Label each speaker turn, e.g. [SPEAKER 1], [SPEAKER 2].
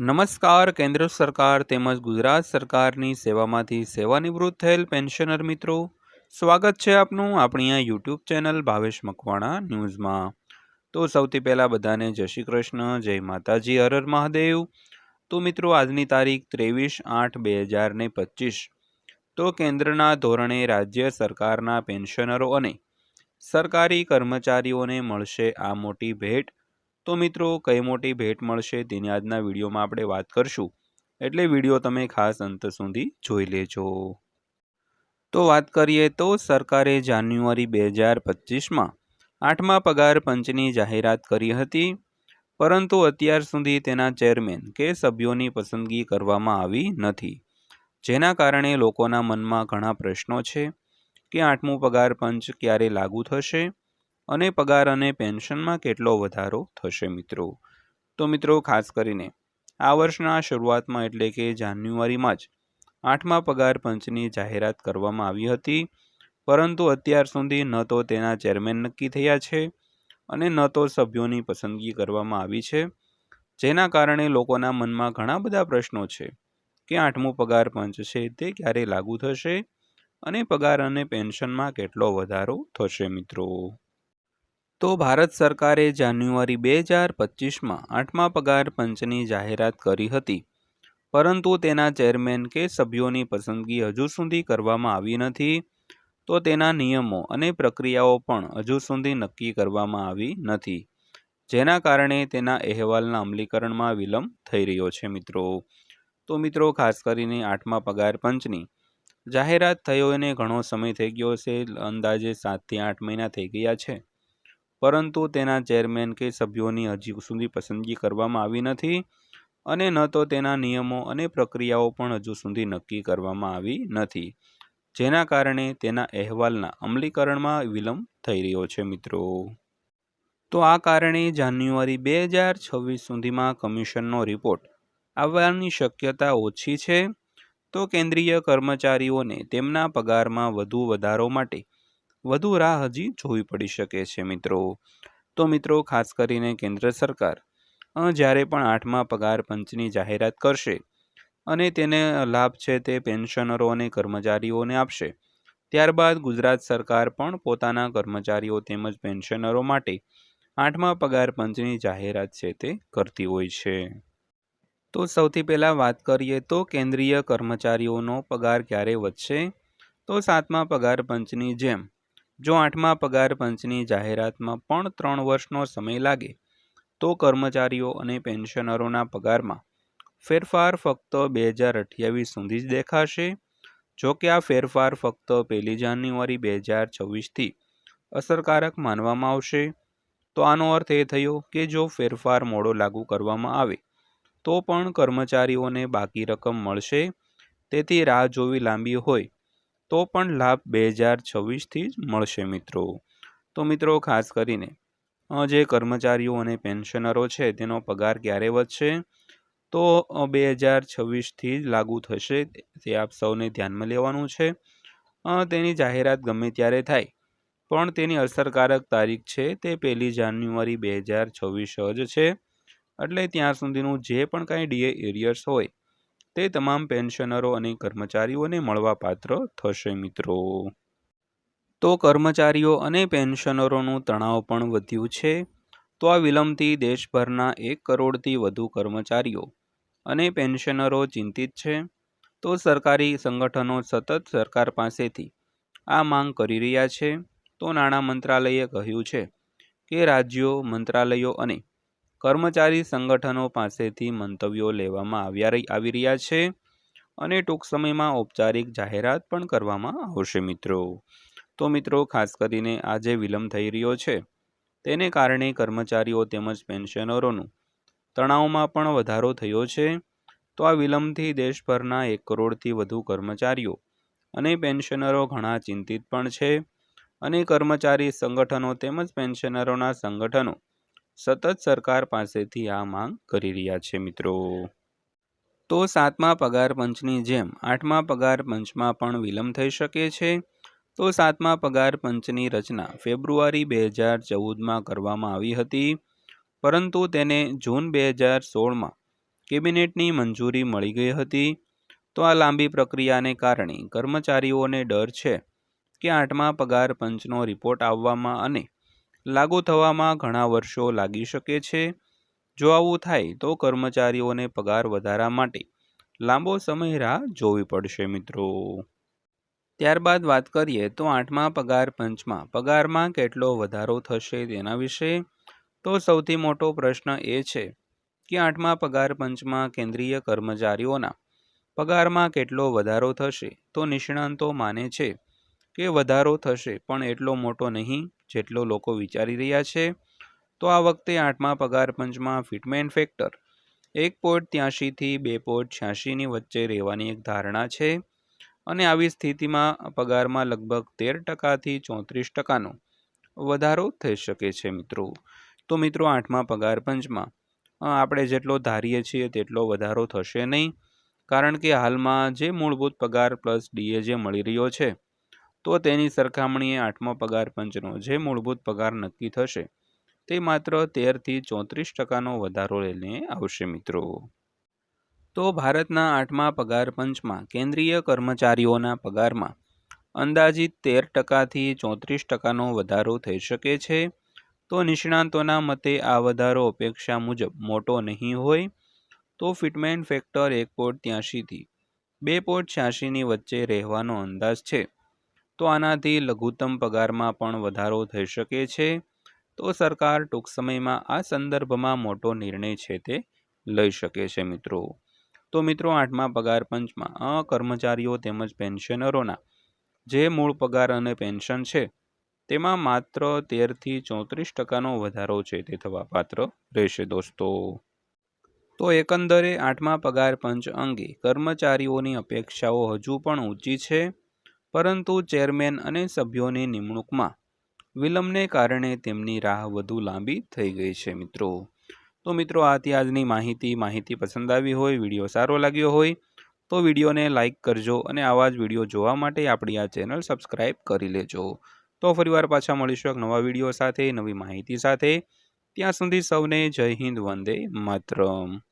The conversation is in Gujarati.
[SPEAKER 1] નમસ્કાર, કેન્દ્ર સરકાર તેમજ ગુજરાત સરકારની સેવામાંથી સેવાનિવૃત્ત થયેલ પેન્શનર મિત્રો. સ્વાગત છે આપનું આપણી આ યુટ્યુબ ચેનલ ભાવેશ મકવાણા ન્યૂઝમાં. તો સૌથી પહેલાં બધાને જય શ્રી કૃષ્ણ, જય માતાજી હરર મહાદેવ. તો મિત્રો, આજની તારીખ ત્રેવીસ આઠ બે હજાર ને પચીસ. તો કેન્દ્રના ધોરણે રાજ્ય સરકારના પેન્શનરો અને સરકારી કર્મચારીઓને મળશે આ મોટી ભેટ. તો મિત્રો, કઈ મોટી ભેટ મળશે તેની આજના વિડીયોમાં આપણે વાત કરશું. એટલે વીડિયો તમે ખાસ અંત સુધી જોઈ લેજો. તો વાત કરીએ તો સરકારે જાન્યુઆરી બે હજાર પચીસમાં આઠમા પગાર પંચની જાહેરાત કરી હતી. પરંતુ અત્યાર સુધી તેના ચેરમેન કે સભ્યોની પસંદગી કરવામાં આવી નથી. જેના કારણે લોકોના મનમાં ઘણા પ્રશ્નો છે કે આઠમું પગાર પંચ ક્યારે લાગુ થશે? અને પગાર અને પેન્શનમાં કેટલો વધારો થશે મિત્રો? તો મિત્રો, ખાસ કરીને આ વર્ષના શરૂઆતમાં એટલે કે જાન્યુઆરીમાં જ આઠમા પગાર પંચની જાહેરાત કરવામાં આવી હતી. પરંતુ અત્યાર સુધી ન તો તેના ચેરમેન નક્કી થયા છે અને ન તો સભ્યોની પસંદગી કરવામાં આવી છે. જેના કારણે લોકોના મનમાં ઘણા બધા પ્રશ્નો છે કે આઠમું પગાર પંચ છે તે ક્યારે લાગુ થશે અને પગાર અને પેન્શનમાં કેટલો વધારો થશે મિત્રો? તો ભારત સરકારે જાન્યુઆરી બે હજાર પચીસમાં આઠમા પગાર પંચની જાહેરાત કરી હતી. પરંતુ તેના ચેરમેન કે સભ્યોની પસંદગી હજુ સુધી કરવામાં આવી નથી. તો તેના નિયમો અને પ્રક્રિયાઓ પણ હજુ સુધી નક્કી કરવામાં આવી નથી. જેના કારણે તેના અહેવાલના અમલીકરણમાં વિલંબ થઈ રહ્યો છે મિત્રો. તો મિત્રો, ખાસ કરીને આઠમા પગાર પંચની જાહેરાત થયો એને ઘણો સમય થઈ ગયો છે. અંદાજે સાતથી આઠ મહિના થઈ ગયા છે. પરંતુ તેના ચેરમેન કે સભ્યોની હજી સુધી પસંદગી કરવામાં આવી નથી અને ન તો તેના નિયમો અને પ્રક્રિયાઓ પણ હજુ સુધી નક્કી કરવામાં આવી નથી. જેના કારણે તેના અહેવાલના અમલીકરણમાં વિલંબ થઈ રહ્યો છે મિત્રો. તો આ કારણે જાન્યુઆરી બે હજાર છવ્વીસ સુધીમાં કમિશનનો રિપોર્ટ આવવાની શક્યતા ઓછી છે. તો કેન્દ્રીય કર્મચારીઓને તેમના પગારમાં વધુ વધારો માટે વધુ રાહ હજી જોવી પડી શકે છે મિત્રો. તો મિત્રો, ખાસ કરીને કેન્દ્ર સરકાર જ્યારે પણ આઠમા પગાર પંચની જાહેરાત કરશે અને તેને લાભ છે તે પેન્શનરો અને કર્મચારીઓને આપશે, ત્યારબાદ ગુજરાત સરકાર પણ પોતાના કર્મચારીઓ તેમજ પેન્શનરો માટે આઠમા પગાર પંચની જાહેરાત છે તે કરતી હોય છે. તો સૌથી પહેલાં વાત કરીએ તો કેન્દ્રીય કર્મચારીઓનો પગાર ક્યારે વધશે? તો સાતમા પગાર પંચની જેમ જો આઠમા પગાર પંચની જાહેરાતમાં પણ ત્રણ વર્ષનો સમય લાગે, તો કર્મચારીઓ અને પેન્શનરોના પગારમાં ફેરફાર ફક્ત બે હજાર અઠ્યાવીસ સુધી જ દેખાશે. જો કે આ ફેરફાર ફક્ત પહેલી જાન્યુઆરી બે હજાર છવ્વીસથી અસરકારક માનવામાં આવશે. તો આનો અર્થ એ થયો કે જો ફેરફાર મોડો લાગુ કરવામાં આવે, તો પણ કર્મચારીઓને બાકી રકમ મળશે. તેથી રાહ જોવી લાંબી હોય તો પણ લાભ બે હજાર છવ્વીસથી જ મળશે મિત્રો. તો મિત્રો, ખાસ કરીને જે કર્મચારીઓ અને પેન્શનરો છે, તેનો પગાર ક્યારે વધશે? તો બે હજાર છવ્વીસથી જ લાગુ થશે, તે આપ સૌને ધ્યાનમાં લેવાનું છે. તેની જાહેરાત ગમે ત્યારે થાય, પણ તેની અસરકારક તારીખ છે, તે પહેલી જાન્યુઆરી બે હજાર છવ્વીસ જ છે. એટલે ત્યાં સુધીનું જે પણ કાંઈ ડીએ એરિયર્સ હોય તે તમામ પેન્શનરો અને કર્મચારીઓને મળવાપાત્ર થશે મિત્રો. તો કર્મચારીઓ અને પેન્શનરોનું તણાવ પણ વધ્યું છે. તો આ વિલંબથી દેશભરના એક કરોડથી વધુ કર્મચારીઓ અને પેન્શનરો ચિંતિત છે. તો સરકારી સંગઠનો સતત સરકાર પાસેથી આ માંગ કરી રહ્યા છે. તો નાણાં મંત્રાલયે કહ્યું છે કે રાજ્યો, મંત્રાલયો અને કર્મચારી સંગઠનો પાસેથી મંતવ્યો લેવામાં આવ્યા આવી રહ્યા છે અને ટૂંક સમયમાં ઔપચારિક જાહેરાત પણ કરવામાં આવશે મિત્રો. તો મિત્રો, ખાસ કરીને આ જે વિલંબ થઈ રહ્યો છે, તેને કારણે કર્મચારીઓ તેમજ પેન્શનરોનું તણાવમાં પણ વધારો થયો છે. તો આ વિલંબથી દેશભરના એક કરોડથી વધુ કર્મચારીઓ અને પેન્શનરો ઘણા ચિંતિત પણ છે અને કર્મચારી સંગઠનો તેમજ પેન્શનરોના સંગઠનો સતત સરકાર પાસેથી આ માંગ કરી રહ્યા છે મિત્રો. તો સાતમા પગાર પંચની જેમ આઠમા પગાર પંચમાં પણ વિલંબ થઈ શકે છે. તો સાતમા પગાર પંચની રચના ફેબ્રુઆરી બે હજાર ચૌદમાં કરવામાં આવી હતી. પરંતુ તેને જૂન બે હજાર સોળમાં કેબિનેટની મંજૂરી મળી ગઈ હતી. તો આ લાંબી પ્રક્રિયાને કારણે કર્મચારીઓને ડર છે કે આઠમા પગાર પંચનો રિપોર્ટ આવવામાં અને લાગુ થવામાં ઘણા વર્ષો લાગી શકે છે. જો આવું થાય, તો કર્મચારીઓને પગાર વધારા માટે લાંબો સમય રાહ જોવી પડશે, મિત્રો. ત્યારબાદ વાત કરીએ, તો આઠમા પગાર પંચમાં પગારમાં કેટલો વધારો થશે તેના વિશે? તો સૌથી મોટો પ્રશ્ન એ છે કે આઠમા પગાર પંચમાં કેન્દ્રીય કર્મચારીઓના પગારમાં કેટલો વધારો થશે? તો નિષ્ણાંતો માને છે કે વધારો થશે, પણ એટલો મોટો નહીં જેટલો લોકો વિચારી રહ્યા છે. તો આ વખતે આઠમા પગાર પંચમાં ફિટમેન ફેક્ટર. એક પોઈન્ટ ત્યાંશીથી બે પોઈન્ટ છ્યાસીની વચ્ચે રહેવાની એક ધારણા છે અને આવી સ્થિતિમાં પગારમાં લગભગ તેર ટકાથી ચોત્રીસ ટકાનો વધારો થઈ શકે છે મિત્રો. તો મિત્રો આઠમા પગાર પંચમાં આપણે જેટલો ધારીએ છીએ તેટલો વધારો થશે નહીં. કારણ કે હાલમાં જે મૂળભૂત પગાર પ્લસ ડીએ જે મળી રહ્યો છે તો તેની સરખામણીએ આઠમા પગાર પંચનો, જે મૂળભૂત પગાર નક્કી થશે. તે માત્ર તેરથી ચોત્રીસ ટકાનો વધારો લઈને આવશે, મિત્રો. તો ભારતના આઠમા પગાર પંચમાં કેન્દ્રીય કર્મચારીઓના પગારમાં અંદાજિત તેર ટકાથી ચોત્રીસ ટકાનો વધારો થઈ શકે છે. તો નિષ્ણાંતોના મતે આ વધારો અપેક્ષા મુજબ મોટો નહીં હોય. તો ફિટમેન્ટ ફેક્ટર એક પોઈન્ટ ત્યાંશીથી બે પોઈન્ટ છ્યાસીની વચ્ચે રહેવાનો અંદાજ છે. તો આનાથી લઘુત્તમ પગારમાં પણ વધારો થઈ શકે છે. તો સરકાર ટૂંક સમયમાં આ સંદર્ભમાં મોટો નિર્ણય છે તે લઈ શકે છે મિત્રો. તો મિત્રો આઠમા પગાર પંચમાં કર્મચારીઓ તેમજ પેન્શનરોના જે મૂળ પગાર અને પેન્શન છે, તેમાં માત્ર તેરથી ચોત્રીસ ટકાનો વધારો છે તે થવા પાત્ર રહેશે દોસ્તો. તો એકંદરે આઠમા પગાર પંચ અંગે કર્મચારીઓની અપેક્ષાઓ હજુ પણ ઊંચી છે. પરંતુ ચેરમેન અને સભ્યોની નિમણૂકમાં વિલંબને કારણે તેમની રાહ વધુ લાંબી થઈ ગઈ છે, મિત્રો. તો મિત્રો આથી આજની માહિતી. માહિતી પસંદ આવી હોય, વીડિયો સારો લાગ્યો હોય, તો વિડીયોને લાઇક કરજો અને આવા જ વીડિયો જોવા માટે આપણી આ ચેનલ સબસ્ક્રાઈબ કરી લેજો. તો ફરીવાર પાછા મળીશું એક નવા વીડિયો સાથે, નવી માહિતી સાથે. ત્યાં સુધી સૌને જય હિન્દ, વંદે માતરમ.